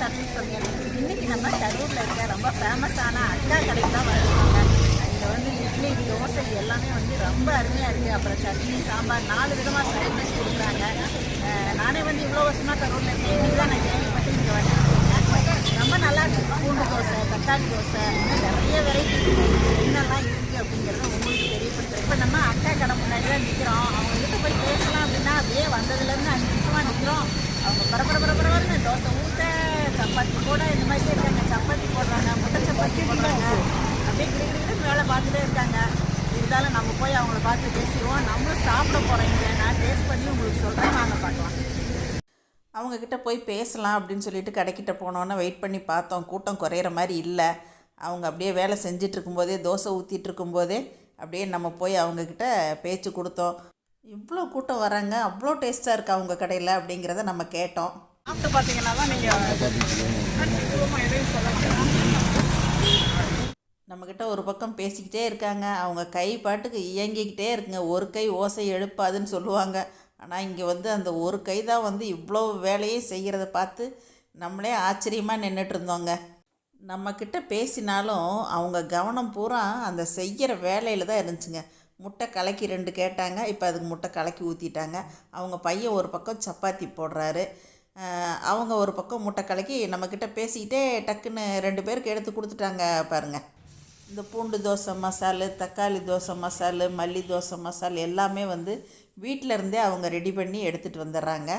சமையல் சமையல் இன்னைக்கு நம்ம கரூரில் இருக்க ரொம்ப ஃபேமஸான அக்கா கடைக்கு தான் வந்திருக்கோங்க. இங்கே வந்து இட்லி தோசை எல்லாமே வந்து ரொம்ப அருமையாக இருக்குது அப்புறம் சட்னி சாம்பார் நாலு விதமாக சைட் டிஷ் கொடுக்குறாங்க. நானே வந்து இவ்வளோ வருஷமாக கரூரில் இருக்கேன். இன்னைக்கு தான் நான் கேள்விப்பட்டு இங்கே வந்துருக்கேன். ரொம்ப நல்லா இருக்கு. பூண்டு தோசை தக்காளி தோசை நிறைய வெரைட்டி இருக்குது என்னெல்லாம் இருக்குது அப்படிங்கிறத உங்களுக்கு தெரியப்படுத்துறேன். இப்போ நம்ம அக்கா கடை முன்னாடி தான் நிற்கிறோம் அவங்க கிட்ட போய் பேசலாம் அப்படின்னா அப்படியே வந்ததுலேருந்து அஞ்சு நிமிஷமாக நிற்கிறோம் அவங்க பரபர பரபரன்னு தோசை ஊற்ற சப்பாத்தி இந்த மாதிரி இருக்காங்க சப்பாத்தி போடுறாங்க முட்டை சப்பாத்தி போடுறாங்க. அப்படியே கிரிகிரின்னு வேலை பார்த்துட்டே இருக்காங்க. இருந்தாலும் நம்ம போய் அவங்கள பார்த்து பேசிடுவோம். நம்மளும் சாப்பிட போகிறோம் இங்கே. நான் டேஸ்ட் பண்ணி உங்களுக்கு சொல்கிறேன் நாங்கள் பார்க்கலாம். அவங்கக்கிட்ட போய் பேசலாம் அப்படின்னு சொல்லிட்டு கடைக்கிட்ட போனோன்னே வெயிட் பண்ணி பார்த்தோம். கூட்டம் குறையிற மாதிரி இல்லை. அவங்க அப்படியே வேலை செஞ்சிட்டு இருக்கும்போதே தோசை ஊற்றிட்டு இருக்கும்போதே அப்படியே நம்ம போய் அவங்கக்கிட்ட பேச்சு கொடுத்தோம். இவ்வளோ கூட்டம் வராங்க அவ்வளோ டேஸ்ட்டாக இருக்குது அவங்க கடையில் அப்படிங்கிறத நம்ம கேட்டோம். சாப்பிட்டு பார்த்தீங்கன்னா தான் நீங்கள் நம்மக்கிட்ட ஒரு பக்கம் பேசிக்கிட்டே இருக்காங்க. அவங்க கை பாட்டுக்கு இயங்கிக்கிட்டே இருக்குங்க. ஒரு கை ஓசை எழுப்பாதுன்னு சொல்லுவாங்க. ஆனால் இங்கே வந்து அந்த ஒரு கை தான் வந்து இவ்வளோ வேலையை செய்கிறத பார்த்து நம்மளே ஆச்சரியமாக நின்றுட்டு இருந்தோங்க. நம்மக்கிட்ட பேசினாலும் அவங்க கவனம் பூரா அந்த செய்கிற வேலையில் தான் இருந்துச்சுங்க. முட்டை கலக்கி ரெண்டு கேட்டாங்க. இப்போ அதுக்கு முட்டை கலக்கி ஊற்றிட்டாங்க அவங்க பையன் ஒரு பக்கம் சப்பாத்தி போடுறாரு. அவங்க ஒரு பக்கம் முட்டை கலக்கி நம்மக்கிட்ட பேசிக்கிட்டே டக்குன்னு ரெண்டு பேருக்கு எடுத்து கொடுத்துட்டாங்க பாருங்கள் இந்த பூண்டு தோசை மசாலு தக்காளி தோசை மசாலு மல்லி தோசை மசால் எல்லாமே வந்து வீட்டில் இருந்தே அவங்க ரெடி பண்ணி எடுத்துகிட்டு வந்துடுறாங்க.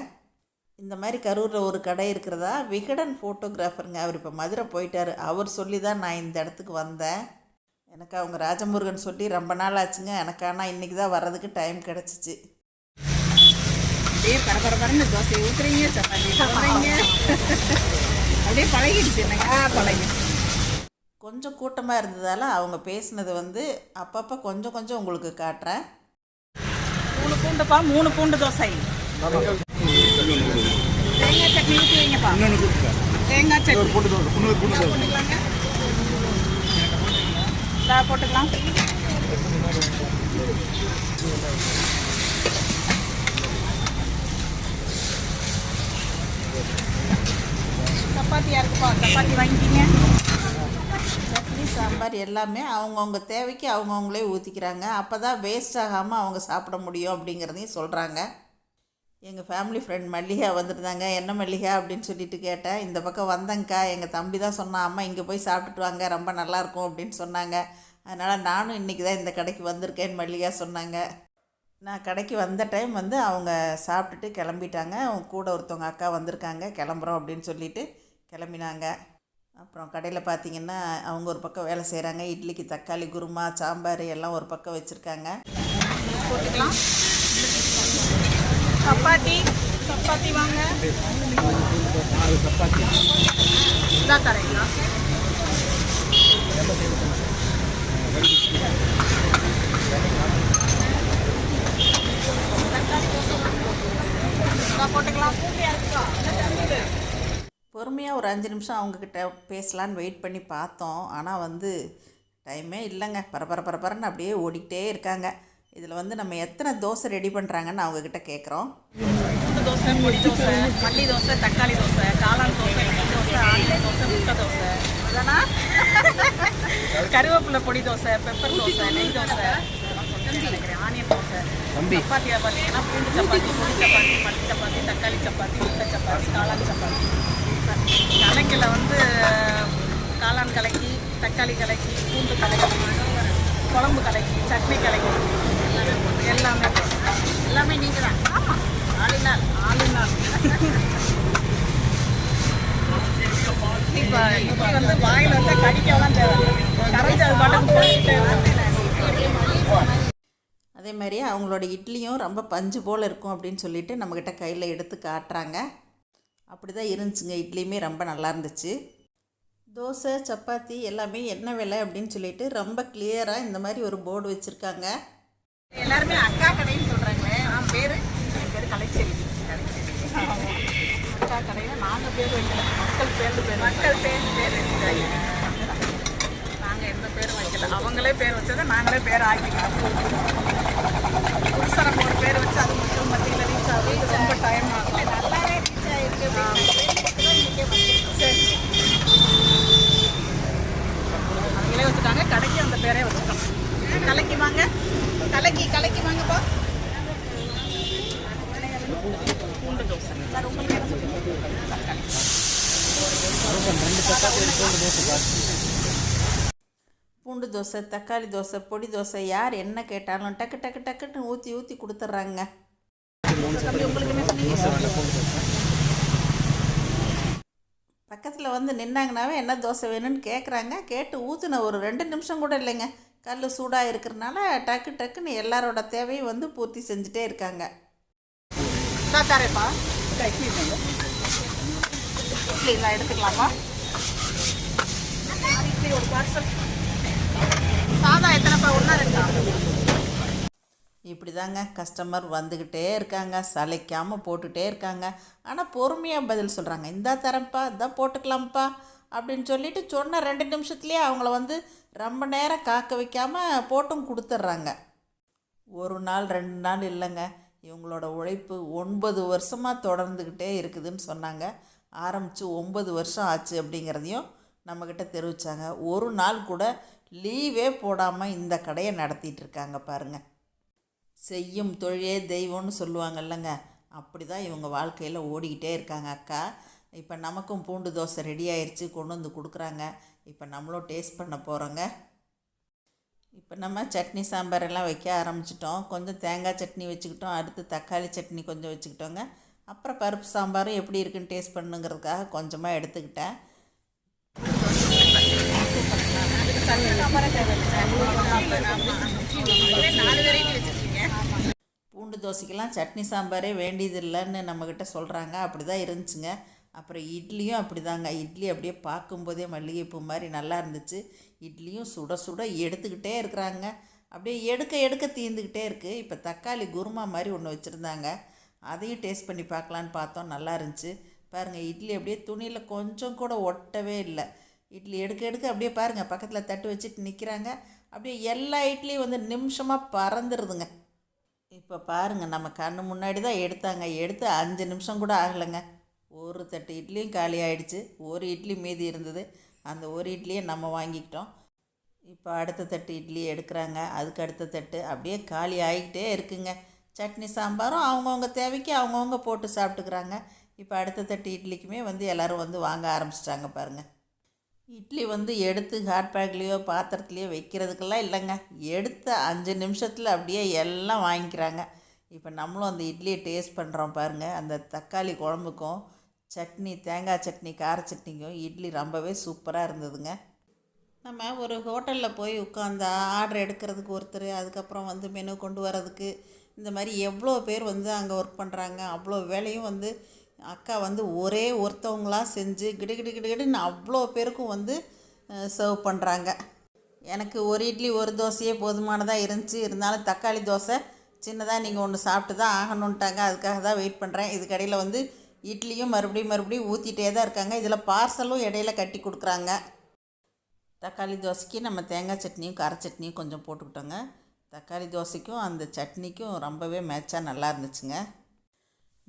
இந்த மாதிரி கரூரில் ஒரு கடை இருக்கிறதா? விகடன் ஃபோட்டோகிராஃபருங்க. அவர் இப்போ மதுரை போயிட்டார். அவர் சொல்லி தான் நான் இந்த இடத்துக்கு வந்தேன். எனக்கு அவங்க ராஜமுருகன் சொல்லி ரொம்ப நாள் ஆச்சுங்க. எனக்கு ஆனால் இன்றைக்கி தான் வர்றதுக்கு டைம் கிடச்சிச்சு. அப்படியே பரபரபரன்னு தோசை ஊற்றுறீங்க சப்பாத்தி போடுறீங்க அப்படியே பழகிடுச்சு என்னங்க? பழகி கொஞ்சம் கூட்டமாக இருந்ததால் அவங்க பேசுனது வந்து அப்பப்போ கொஞ்சம் கொஞ்சம் உங்களுக்கு காட்டுறேன். மூணு பூண்டுப்பா மூணு பூண்டு தோசை. தேங்காய் சட்னி ஊற்றி வைங்கப்பா. தேங்காய் சட்னி. போட்டுக்கலாங்க. போட்டுக்கலாம் சப்பாத்தி யாருக்குப்பா சப்பாத்தி வாங்கிக்கிங்க சட்னி சாம்பார் எல்லாமே அவங்கவுங்க தேவைக்கு அவங்கவுங்களே ஊற்றிக்கிறாங்க அப்போ தான் வேஸ்ட் ஆகாமல் அவங்க சாப்பிட முடியும் அப்படிங்கிறதையும் சொல்கிறாங்க எங்கள் ஃபேமிலி ஃப்ரெண்ட் மல்லிகா வந்திருந்தாங்க. என்ன மல்லிகா? அப்படின்னு சொல்லிட்டு கேட்டேன். இந்த பக்கம் வந்தங்க்கா எங்கள் தம்பி தான் சொன்னான். அம்மா இங்கே போய் சாப்பிட்டுட்டு வாங்க. ரொம்ப நல்லாயிருக்கும் அப்படின்னு சொன்னாங்க. அதனால் நானும் இன்றைக்கி தான் இந்த கடைக்கு வந்திருக்கேன்னு மல்லிகா சொன்னாங்க. நான் கடைக்கு வந்த டைம் வந்து அவங்க சாப்பிட்டுட்டு கிளம்பிட்டாங்க. அவங்க கூட ஒருத்தவங்க அக்கா வந்திருக்காங்க. கிளம்புறோம் அப்படின்னு சொல்லிட்டு கிளம்பினாங்க. அப்புறம் கடையில் பார்த்தீங்கன்னா அவங்க ஒரு பக்கம் வேலை செய்கிறாங்க இட்லிக்கு தக்காளி குருமா சாம்பார் எல்லாம் ஒரு பக்கம் வச்சுருக்காங்க. போட்டுக்கலாம். சப்பாத்தி சப்பாத்தி வாங்க. இதான் தரீங்களா இதான் போட்டுக்கலாம் பூண்டியா இருக்கா பொறுமையாக ஒரு அஞ்சு நிமிஷம் அவங்கக்கிட்ட பேசலான்னு வெயிட் பண்ணி பார்த்தோம். ஆனால் வந்து டைமே இல்லைங்க. பரபர பரபரன்னு அப்படியே ஓடிக்கிட்டே இருக்காங்க. இதில் வந்து நம்ம எத்தனை தோசை ரெடி பண்ணுறாங்கன்னு அவங்கக்கிட்ட கேட்குறோம் பூண்டு தோசை பொடி தோசை மல்லி தோசை தக்காளி தோசை காளான் தோசை நெய் தோசை ஆனியன் தோசை முட்டை தோசை. அதானா? கருவேப்பிலை பொடி தோசை பெப்பர் தோசை நெய் தோசை. ஆனியன் தோசை. சப்பாத்தியில் பார்த்தீங்கன்னா பூண்டு சப்பாத்தி பொடி சப்பாத்தி மல்லி சப்பாத்தி தக்காளி சப்பாத்தி முட்டை சப்பாத்தி காளான் சப்பாத்தி. கலைக்கில் வந்து காளான் கலக்கி தக்காளி கலக்கி பூண்டு கலக்கி குழம்பு கலக்கி சட்னி கலக்கி எல்லாமே எல்லாமே நீங்கள் தான் ஆமாம் ஆளினால் ஆளினால் இப்போ இப்போ வந்து வாயில் வந்து கடிக்கலாம் தேவை கரைஞ்சி அது பாட்டுக்கு அதே மாதிரி அவங்களோட இட்லியும் ரொம்ப பஞ்சு போல் இருக்கும் அப்படின்னு சொல்லிட்டு நம்மக்கிட்ட கையில் எடுத்து காட்டுறாங்க. அப்படி தான் இருந்துச்சுங்க. இட்லியுமே ரொம்ப நல்லா இருந்துச்சு. தோசை சப்பாத்தி எல்லாமே என்ன விலை அப்படின்னு சொல்லிட்டு ரொம்ப கிளியராக இந்த மாதிரி ஒரு போர்டு வச்சுருக்காங்க. எல்லாருமே அக்கா கடைன்னு சொல்கிறாங்களே நான் பேர்? என் பேர் கலைச்செல்வி. அக்கா கடையில் நாங்கள் பேர் வைக்கல. மக்கள் சேர்ந்து பேர் மக்கள் சேர்ந்து பேர் நாங்கள் எந்த பேரும் வைக்கல. அவங்களே பேர் வச்சதை நாங்களே பேர் ஆக்கிக்கிறோம் புதுசாக நம்ம ஒரு பேர் வச்சு அது மக்கள் மத்தியில் ரீச் ஆகுது. ரொம்ப டைம் ஆகும். அவங்களே கடைக்கு அந்த பேரே வச்சுட்டோம் கலக்கி வாங்க. கலக்கி கலக்கி வாங்கப்பா பூண்டு தோசை பூண்டு தோசை தக்காளி தோசை பொடி தோசை யார் என்ன கேட்டாலும் டக்கு டக்கு டக்குன்னு ஊற்றி ஊற்றி கொடுத்துட்றாங்க. உங்களுக்கு என்ன சொன்னீங்க பக்கத்தில் வந்து நின்னாங்கனாவே என்ன தோசை வேணும்னு கேட்குறாங்க கேட்டு ஊற்றுன ஒரு ரெண்டு நிமிஷம் கூட இல்லைங்க. கல் சூடாக இருக்கிறனால டக்கு டக்குன்னு எல்லாரோட தேவையும் வந்து பூர்த்தி செஞ்சுட்டே இருக்காங்க. இட்லி இட்லி நான் எடுத்துக்கலாமா? இட்லி ஒரு பார்சல் சாதம் எத்தனைப்பா ஒன்றா ரெண்டா இப்படி தாங்க கஸ்டமர் வந்துக்கிட்டே இருக்காங்க சளைக்காமல் போட்டுகிட்டே இருக்காங்க. ஆனால் பொறுமையாக பதில் சொல்கிறாங்க இந்தா தரேன்ப்பா இந்தா போட்டுக்கலாம்ப்பா அப்படின்னு சொல்லிட்டு சொன்ன ரெண்டு நிமிஷத்துலேயே அவங்கள வந்து ரொம்ப நேரம் காக்க வைக்காமல் போட்டும் கொடுத்துட்றாங்க ஒரு நாள் ரெண்டு நாள் இல்லைங்க. இவங்களோட உழைப்பு ஒன்பது வருஷமாக தொடர்ந்துக்கிட்டே இருக்குதுன்னு சொன்னாங்க. ஆரம்பித்து ஒன்பது வருஷம் ஆச்சு அப்படிங்கிறதையும் நம்மக்கிட்ட தெரிவித்தாங்க ஒரு நாள் கூட லீவே போடாமல் இந்த கடையை நடத்திட்டு இருக்காங்க பாருங்கள் செய்யும் தொழிலே தெய்வம்னு சொல்லுவாங்கல்லங்க. அப்படி தான் இவங்க வாழ்க்கையில் ஓடிக்கிட்டே இருக்காங்க அக்கா. இப்போ நமக்கும் பூண்டு தோசை ரெடி ஆயிடுச்சு கொண்டு வந்து கொடுக்குறாங்க. இப்போ நம்மளும் டேஸ்ட் பண்ண போகிறோங்க இப்போ நம்ம சட்னி சாம்பார் எல்லாம் வைக்க ஆரம்பிச்சிட்டோம். கொஞ்சம் தேங்காய் சட்னி வச்சுக்கிட்டோம். அடுத்து தக்காளி சட்னி கொஞ்சம் வச்சுக்கிட்டோங்க. அப்புறம் பருப்பு சாம்பாரும் எப்படி இருக்குன்னு டேஸ்ட் பண்ணுங்கிறதுக்காக கொஞ்சமாக எடுத்துக்கிட்டேன். நாலு வெரைட்டி வச்சுருக்கீங்க பூண்டு தோசைக்கெல்லாம் சட்னி சாம்பாரே வேண்டியதில்லைன்னு நம்மக்கிட்ட சொல்கிறாங்க அப்படி தான் இருந்துச்சுங்க. அப்புறம் இட்லியும் அப்படி தாங்க இட்லி அப்படியே பார்க்கும்போதே மல்லிகைப்பூ மாதிரி நல்லா இருந்துச்சு. இட்லியும் சுட சுட எடுத்துக்கிட்டே இருக்கிறாங்க. அப்படியே எடுக்க எடுக்க தீர்ந்துக்கிட்டே இருக்குது இப்போ தக்காளி குருமா மாதிரி ஒன்று வச்சுருந்தாங்க. அதையும் டேஸ்ட் பண்ணி பார்க்கலான்னு பார்த்தோம். நல்லா இருந்துச்சு. பாருங்கள் இட்லி அப்படியே துணியில் கொஞ்சம் கூட ஒட்டவே இல்லை. இட்லி எடுக்க எடுக்க அப்படியே பாருங்கள் பக்கத்தில் தட்டு வச்சுட்டு நிற்கிறாங்க அப்படியே எல்லா இட்லியும் வந்து நிமிஷமாக பறந்துடுதுங்க இப்போ பாருங்கள் நம்ம கண்ணு முன்னாடி தான் எடுத்தாங்க. எடுத்து அஞ்சு நிமிஷம் கூட ஆகலைங்க. ஒரு தட்டு இட்லியும் காலி ஆயிடுச்சு. ஒரு இட்லி மீதி இருந்தது. அந்த ஒரு இட்லியை நம்ம வாங்கிக்கிட்டோம். இப்போ அடுத்த தட்டு இட்லி எடுக்கிறாங்க. அதுக்கு அடுத்த தட்டு அப்படியே காலி ஆகிக்கிட்டே இருக்குங்க. சட்னி சாம்பாரும் அவங்கவுங்க தேவைக்கு அவங்கவுங்க போட்டு சாப்பிட்டுக்கிறாங்க. இப்போ அடுத்த தட்டு இட்லிக்குமே வந்து எல்லோரும் வந்து வாங்க ஆரம்பிச்சிட்டாங்க பாருங்கள் இட்லி வந்து எடுத்து ஹாட் பேக்லேயோ பாத்திரத்துலேயோ வைக்கிறதுக்கெல்லாம் இல்லைங்க. எடுத்த அஞ்சு நிமிஷத்தில் அப்படியே எல்லாம் வாங்கிக்கிறாங்க. இப்போ நம்மளும் அந்த இட்லியை டேஸ்ட் பண்ணுறோம் பாருங்கள் அந்த தக்காளி குழம்புக்கும் சட்னி தேங்காய் சட்னி கார சட்னிக்கும் இட்லி ரொம்பவே சூப்பராக இருந்ததுங்க. நம்ம ஒரு ஹோட்டலில் போய் உட்காந்து ஆர்டர் எடுக்கிறதுக்கு ஒருத்தர் அதுக்கப்புறம் வந்து மெனு கொண்டு வரதுக்கு இந்த மாதிரி எவ்வளோ பேர் வந்து அங்கே ஒர்க் பண்ணுறாங்க அவ்வளோ வேலையும் வந்து அக்கா வந்து ஒரே ஒருத்தவங்களாக செஞ்சு கிடு கிடு கிடு கிடுன்னு அவ்வளோ பேருக்கும் வந்து சர்வ் பண்ணுறாங்க எனக்கு ஒரு இட்லி ஒரு தோசையே போதுமானதாக இருந்துச்சு. இருந்தாலும் தக்காளி தோசை சின்னதாக நீங்கள் ஒன்று சாப்பிட்டு தான் ஆகணுன்ட்டாங்க அதுக்காக தான் வெயிட் பண்ணுறேன் இதுக்கடையில் வந்து இட்லியும் மறுபடியும் மறுபடியும் ஊற்றிட்டே தான் இருக்காங்க. இதில் பார்சலும் இடையில கட்டி கொடுக்குறாங்க. தக்காளி தோசைக்கு நம்ம தேங்காய் சட்னியும் கார சட்னியும் கொஞ்சம் போட்டுக்கிட்டோங்க. தக்காளி தோசைக்கும் அந்த சட்னிக்கும் ரொம்பவே மேட்சாக நல்லா இருந்துச்சுங்க.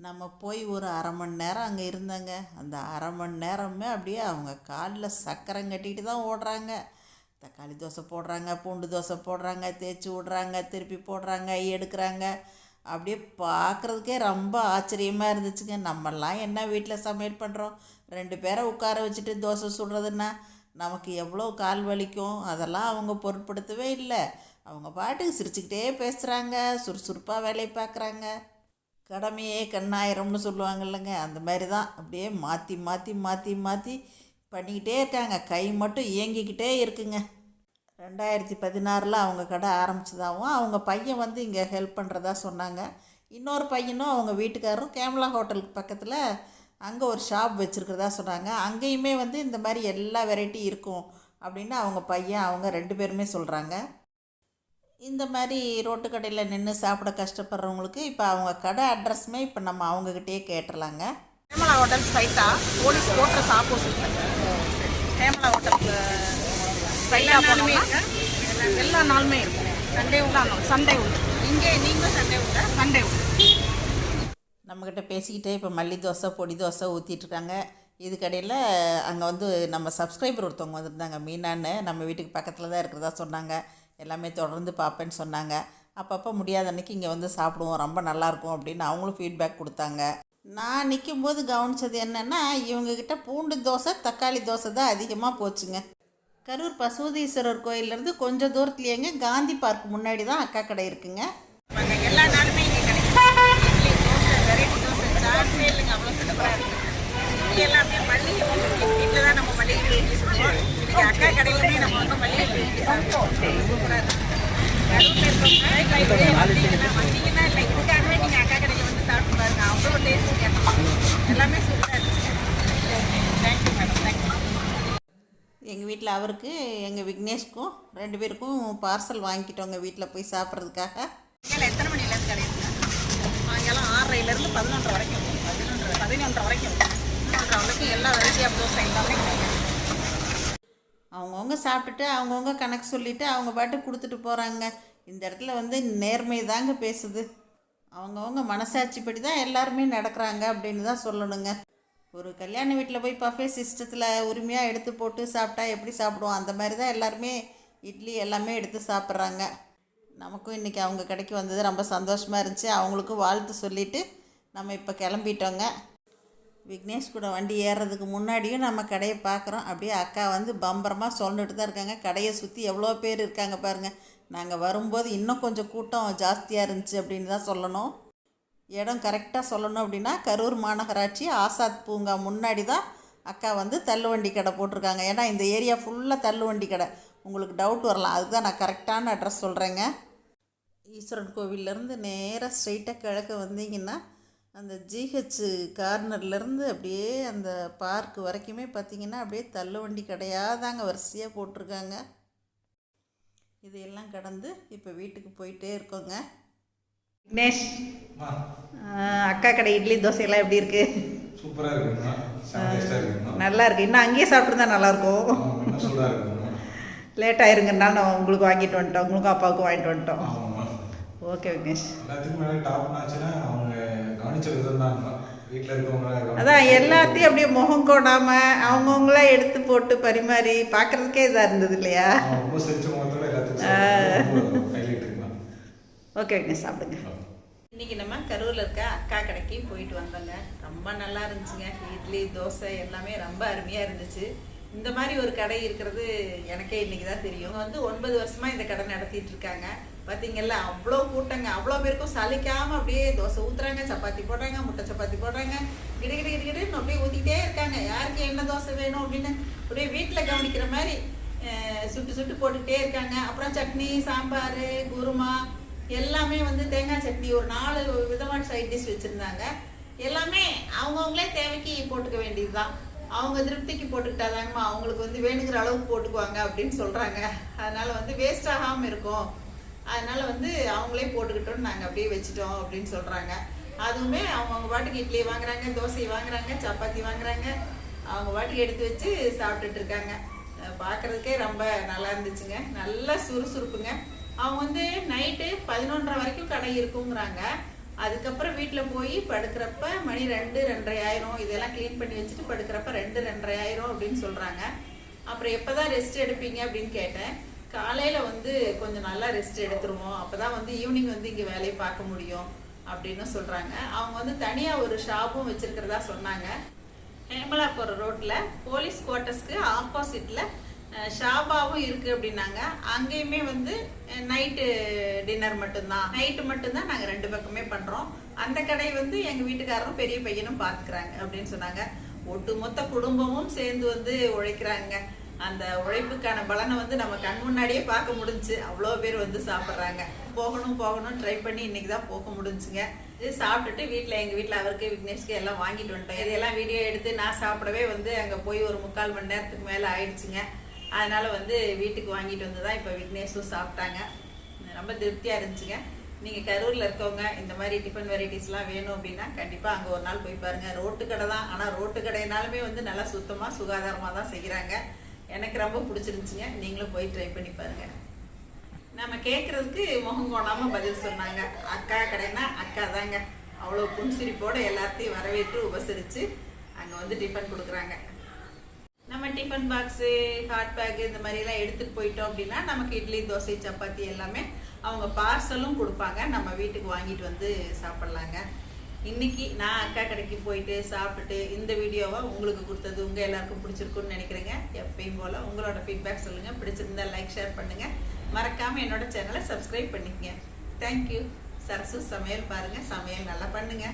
நம்ம போய் ஒரு அரை மணி நேரம் அங்கே இருந்தாங்க. அந்த அரை மணி நேரமே அப்படியே அவங்க காலில் சக்கரம் கட்டிட்டு தான் ஓடுறாங்க. தக்காளி தோசை போடுறாங்க பூண்டு தோசை போடுறாங்க தேய்ச்சி விட்றாங்க திருப்பி போடுறாங்க எடுக்கிறாங்க. அப்படியே பார்க்குறதுக்கே ரொம்ப ஆச்சரியமாக இருந்துச்சுங்க. நம்மெல்லாம் என்ன வீட்டில் சமையல் பண்ணுறோம் ரெண்டு பேரை உட்கார வச்சுட்டு தோசை சுடுறதுன்னா நமக்கு எவ்வளோ கால் வலிக்கும்? அதெல்லாம் அவங்க பொருட்படுத்தவே இல்லை. அவங்க பாட்டுக்கு சிரிச்சுக்கிட்டே பேசுகிறாங்க சுறுசுறுப்பாக வேலையை பார்க்குறாங்க. கடமையே கண்ணாயிரம்னு சொல்லுவாங்க இல்லைங்க அந்த மாதிரி தான் அப்படியே மாற்றி மாற்றி மாற்றி மாற்றி பண்ணிக்கிட்டே இருக்காங்க. கை மட்டும் இயங்கிக்கிட்டே இருக்குங்க. ரெண்டாயிரத்தி பதினாறில் அவங்க கடை ஆரம்பிச்சதாகவும் அவங்க பையன் வந்து இங்கே ஹெல்ப் பண்ணுறதா சொன்னாங்க. இன்னொரு பையனும் அவங்க வீட்டுக்காரரும் கேமலா ஹோட்டலுக்கு பக்கத்தில் அங்கே ஒரு ஷாப் வச்சுருக்கிறதா சொன்னாங்க. அங்கேயுமே வந்து இந்த மாதிரி எல்லா வெரைட்டி இருக்கும் அப்படின்னு அவங்க பையன் அவங்க ரெண்டு பேருமே சொல்கிறாங்க. இந்த மாதிரி ரோட்டு கடையில் நின்று சாப்பிட கஷ்டப்படுறவங்களுக்கு இப்போ அவங்க கடை அட்ரஸுமே இப்போ நம்ம அவங்கக்கிட்டே கேட்டுடலாங்க ஹேமலா ஹோட்டல் ஸ்ட்ரைட்டா போலீஸ் கோட்ரஸ் ஆப்போசிட் ஹேமலா ஹோட்டலுக்கு ஸ்ட்ரைட்டா போனோம்னா எல்லா நாளுமே இருக்கும் சண்டே உண்டா சண்டே உண்டு. இங்கே நீங்களும் சண்டே உண்டா? சண்டே உண்டு. நம்மக்கிட்ட பேசிக்கிட்டே இப்போ மல்லி தோசை பொடி தோசை ஊற்றிட்டுருக்காங்க இதுக்கடையில் அங்கே வந்து நம்ம சப்ஸ்கிரைபர் ஒருத்தவங்க வந்திருந்தாங்க மீனான்னு. நம்ம வீட்டுக்கு பக்கத்தில் தான் இருக்கிறதா சொன்னாங்க. எல்லாமே தொடர்ந்து பார்ப்பேன்னு சொன்னாங்க. அப்பப்போ முடியாத அன்னைக்கு இங்கே வந்து சாப்பிடுவோம் ரொம்ப நல்லாயிருக்கும் அப்படின்னு அவங்களும் ஃபீட்பேக் கொடுத்தாங்க. நான் நிற்கும்போது கவனிச்சது என்னென்னா இவங்கக்கிட்ட பூண்டு தோசை தக்காளி தோசை தான் அதிகமாக போச்சுங்க. கரூர் பசுவதீஸ்வரர் கோயிலேருந்து கொஞ்சம் தூரத்துலேயேங்க காந்தி பார்க் முன்னாடி தான் அக்கா கடை இருக்குங்க. எல்லா நாளுமே இங்கே கிடைக்கும். எல்லாமே மல்லிகை வீட்டில் தான் நம்ம இன்னைக்கு அக்கா கடையிலுமே நம்ம வந்து மல்லிகை சூப்பராக வந்தீங்கன்னா இல்லை இதுக்காகவே நீங்கள் அக்கா கடையில் வந்து சாப்பிட்டு பாருங்க அவ்வளோ டேஸ்ட் கேட்டோம் எல்லாமே சூப்பராக இருந்துச்சு தேங்க்யூ மேடம் தேங்க்யூ எங்கள் வீட்டில் அவருக்கு எங்கள் விக்னேஷ்க்கும் ரெண்டு பேருக்கும் பார்சல் வாங்கிட்டோங்க வீட்டில் போய் சாப்பிட்றதுக்காக. சாயங்காலம் எத்தனை மணிலேருந்து கடை இருக்கு சாயங்காலம் ஆறரைலேருந்து பதினொன்றரை வரைக்கும். பதினொன்று பதினொன்றரை வரைக்கும். பதினொன்றரை வரைக்கும் எல்லா வெரைட்டி ஆஃப் தோசை எல்லாமே கிடைக்கும். அவங்கவுங்க சாப்பிட்டுட்டு அவங்கவுங்க கணக்கு சொல்லிவிட்டு அவங்க பாட்டு கொடுத்துட்டு போகிறாங்க இந்த இடத்துல வந்து நேர்மை தாங்க பேசுது. அவங்கவுங்க மனசாட்சிப்படி தான் எல்லாருமே நடக்கிறாங்க அப்படின்னு தான் சொல்லணுங்க. ஒரு கல்யாண வீட்டில் போய் பஃபே சிஸ்டத்தில் உரிமையாக எடுத்து போட்டு சாப்பிட்டா எப்படி சாப்பிடுவோம்? அந்த மாதிரி தான் எல்லாருமே இட்லி எல்லாமே எடுத்து சாப்பிட்றாங்க. நமக்கும் இன்றைக்கி அவங்க கடைக்கு வந்தது ரொம்ப சந்தோஷமாக இருந்துச்சு. அவங்களுக்கும் வாழ்த்து சொல்லிவிட்டு நம்ம இப்போ கிளம்பிட்டோங்க. விக்னேஷ் கூட வண்டி ஏறுறதுக்கு முன்னாடியும் நம்ம கடையை பார்க்குறோம். அப்படியே அக்கா வந்து பம்பரமாக சொல்லிட்டு தான் இருக்காங்க. கடையை சுற்றி எவ்வளோ பேர் இருக்காங்க பாருங்கள் நாங்கள் வரும்போது இன்னும் கொஞ்சம் கூட்டம் ஜாஸ்தியாக இருந்துச்சு அப்படின்னு தான் சொல்லணும். இடம் கரெக்டாக சொல்லணும் அப்படின்னா கரூர் மாநகராட்சி ஆசாத் பூங்கா முன்னாடி தான் அக்கா வந்து தள்ளுவண்டி கடை போட்டிருக்காங்க. ஏன்னா இந்த ஏரியா ஃபுல்லாக தள்ளுவண்டி கடை. உங்களுக்கு டவுட் வரலாம். அதுக்கு தான் நான் கரெக்டான அட்ரஸ் சொல்கிறேங்க ஈஸ்வரன் கோவிலேருந்து நேராக ஸ்ட்ரைட்டாக கிழக்க வந்தீங்கன்னா அந்த ஜிஹெச் கார்னர்லேருந்து அப்படியே அந்த பார்க் வரைக்குமே பார்த்தீங்கன்னா அப்படியே தள்ளுவண்டி கடையாக தாங்க வரிசையாக போட்டிருக்காங்க. இதையெல்லாம் கடந்து இப்போ வீட்டுக்கு போயிட்டே இருக்கோங்க. விக்னேஷ் அக்கா கடை இட்லி தோசையெல்லாம் எப்படி இருக்கு? சூப்பராக இருக்குங்கண்ணா நல்லா இருக்கு. இன்னும் அங்கேயே சாப்பிட்ருந்தா நல்லாயிருக்கும். லேட் ஆயிருங்கன்னா நான் உங்களுக்கு வாங்கிட்டு வந்துட்டோம். உங்களுக்கும் அப்பாவுக்கும் வாங்கிட்டு வந்துட்டோம். ஓகே விக்னேஷ். எல்லாத்துக்கும் மேலே டாப்னாச்சுன்னா வீட்டில் இருக்கவங்க அதான் எல்லாத்தையும் அப்படியே முகம் கோடாம அவங்கவுங்களா எடுத்து போட்டு பரிமாறி பார்க்கறதுக்கே இதாக இருந்தது இல்லையா? ரொம்ப சிரிச்ச முகத்தோட எல்லாத்துக்கும் ஹைலைட் இருக்குண்ணா ஓகே விக்னேஷ் சாப்பிடுங்க. இன்றைக்கி நம்ம கரூரில் இருக்க அக்கா கடைக்கு போயிட்டு வந்தோங்க. ரொம்ப நல்லா இருந்துச்சுங்க. இட்லி தோசை எல்லாமே ரொம்ப அருமையாக இருந்துச்சு. இந்த மாதிரி ஒரு கடை இருக்கிறது எனக்கே இன்றைக்கி தான் தெரியும் வந்து ஒன்பது வருஷமாக இந்த கடை நடத்திட்டு இருக்காங்க. பார்த்தீங்கல்ல அவ்வளோ கூட்டங்க அவ்வளோ பேருக்கும் சலிக்காமல் அப்படியே தோசை ஊற்றுறாங்க சப்பாத்தி போடுறாங்க முட்டை சப்பாத்தி போடுறாங்க. கிடு கிடு கிடு கிடுன்னு அப்படியே ஊற்றிக்கிட்டே இருக்காங்க. யாருக்கு என்ன தோசை வேணும் அப்படின்னு அப்படியே வீட்டில் கவனிக்கிற மாதிரி சுட்டு சுட்டு போட்டுக்கிட்டே இருக்காங்க. அப்புறம் சட்னி சாம்பார் குருமா எல்லாமே வந்து தேங்காய் சட்னி ஒரு நாலு விதமான சைட் டிஷ் வச்சுருந்தாங்க. எல்லாமே அவங்கவுங்களே தேவைக்கு போட்டுக்க வேண்டியது தான் அவங்க திருப்திக்கு போட்டுக்கிட்டாதாங்கம்மா அவங்களுக்கு வந்து வேணுங்கிற அளவுக்கு போட்டுக்குவாங்க அப்படின்னு சொல்கிறாங்க அதனால் வந்து வேஸ்ட் ஆகாமல் இருக்கும். அதனால் வந்து அவங்களே போட்டுக்கிட்டோன்னு நாங்கள் அப்படியே வச்சுட்டோம் அப்படின்னு சொல்கிறாங்க அதுவுமே அவங்கவுங்க பாட்டுக்கு இட்லி வாங்குறாங்க தோசை வாங்குறாங்க சப்பாத்தி வாங்குறாங்க. அவங்க பாட்டுக்கு எடுத்து வச்சு சாப்பிட்டுட்டு இருக்காங்க. பார்க்குறதுக்கே ரொம்ப நல்லா இருந்துச்சுங்க. நல்லா சுறுசுறுப்புங்க. அவங்க வந்து நைட்டு பதினொன்றரை வரைக்கும் கடை இருக்குங்கிறாங்க. அதுக்கப்புறம் வீட்டில் போய் படுக்கிறப்ப மணி ரெண்டு ரெண்டரை ஆயிரம். இதெல்லாம் க்ளீன் பண்ணி வச்சுட்டு படுக்கிறப்ப ரெண்டு ரெண்டரை ஆயிரம் அப்படின்னு சொல்கிறாங்க அப்புறம் எப்போ தான் ரெஸ்ட் எடுப்பீங்க அப்படின்னு கேட்டேன். காலையில் வந்து கொஞ்சம் நல்லா ரெஸ்ட் எடுத்துருவோம். அப்போ தான் வந்து ஈவினிங் வந்து இங்கே வேலையை பார்க்க முடியும் அப்படின்னு சொல்கிறாங்க அவங்க வந்து தனியாக ஒரு ஷாப்பும் வச்சுருக்கிறதா சொன்னாங்க. ஹேமலாபுரம் ரோட்டில் போலீஸ் குவார்ட்டர்ஸ்க்கு ஆப்போசிட்டில் ஷாபாவும் இருக்குது அப்படின்னாங்க. அங்கேயுமே வந்து நைட்டு டின்னர் மட்டும்தான். நைட்டு மட்டும்தான் நாங்கள் ரெண்டு பக்கமே பண்ணுறோம் அந்த கடை வந்து எங்கள் வீட்டுக்காரரும் பெரிய பையனும் பார்த்துக்கிறாங்க அப்படின்னு சொன்னாங்க. ஒட்டுமொத்த குடும்பமும் சேர்ந்து வந்து உழைக்கிறாங்க. அந்த உழைப்புக்கான பலனை வந்து நம்ம கண் முன்னாடியே பார்க்க முடிஞ்சு. அவ்வளோ பேர் வந்து சாப்பிட்றாங்க. போகணும் போகணும் ட்ரை பண்ணி இன்னைக்கு தான் போக முடிஞ்சுங்க. இது சாப்பிட்டுட்டு வீட்டில் எங்கள் வீட்டில் அவருக்கு விக்னேஷ்க்கு எல்லாம் வாங்கிட்டு வந்துட்டோம் இதெல்லாம் வீடியோ எடுத்து நான் சாப்பிடவே வந்து அங்கே போய் ஒரு முக்கால் மணி நேரத்துக்கு மேலே ஆயிடுச்சுங்க. அதனால் வந்து வீட்டுக்கு வாங்கிட்டு வந்து தான் இப்போ விக்னேஷும் சாப்பிட்டாங்க. ரொம்ப திருப்தியாக இருந்துச்சுங்க. நீங்கள் கரூரில் இருக்கவங்க இந்த மாதிரி டிஃபன் வெரைட்டிஸ்லாம் வேணும் அப்படின்னா கண்டிப்பாக அங்கே ஒரு நாள் போய் பாருங்கள் ரோட்டு கடை தான். ஆனால் ரோட்டு கடைனாலுமே வந்து நல்லா சுத்தமாக சுகாதாரமாக தான் செய்கிறாங்க எனக்கு ரொம்ப பிடிச்சிருந்துச்சிங்க. நீங்களும் போய் ட்ரை பண்ணி பாருங்கள் நம்ம கேட்குறதுக்கு முகம் கோணாமல் பதில் சொன்னாங்க. அக்கா கடைனா அக்கா தாங்க. அவ்வளோ புன்சிரிப்போடு எல்லாத்தையும் வரவேற்று உபசரித்து அங்கே வந்து டிஃபன் கொடுக்குறாங்க. நம்ம டிஃபன் பாக்ஸு ஹாட் பேக்கு இந்த மாதிரிலாம் எடுத்துகிட்டு போயிட்டோம் அப்படின்னா நமக்கு இட்லி தோசை சப்பாத்தி எல்லாமே அவங்க பார்சலும் கொடுப்பாங்க. நம்ம வீட்டுக்கு வாங்கிட்டு வந்து சாப்பிட்லாங்க. இன்னைக்கு நான் அக்கா கடைக்கு போயிட்டு சாப்பிட்டுட்டு இந்த வீடியோவை உங்களுக்கு கொடுத்தது உங்கள் எல்லாருக்கும் பிடிச்சிருக்குன்னு நினைக்கிறேங்க. எப்பயும் போல் உங்களோட ஃபீட்பேக் சொல்லுங்கள் பிடிச்சிருந்தா லைக் ஷேர் பண்ணுங்கள் மறக்காமல் என்னோட சேனலை சப்ஸ்கிரைப் பண்ணிக்கங்க. தேங்க்யூ சரசு சமையல் பாருங்கள் சமையல் நல்லா பண்ணுங்கள்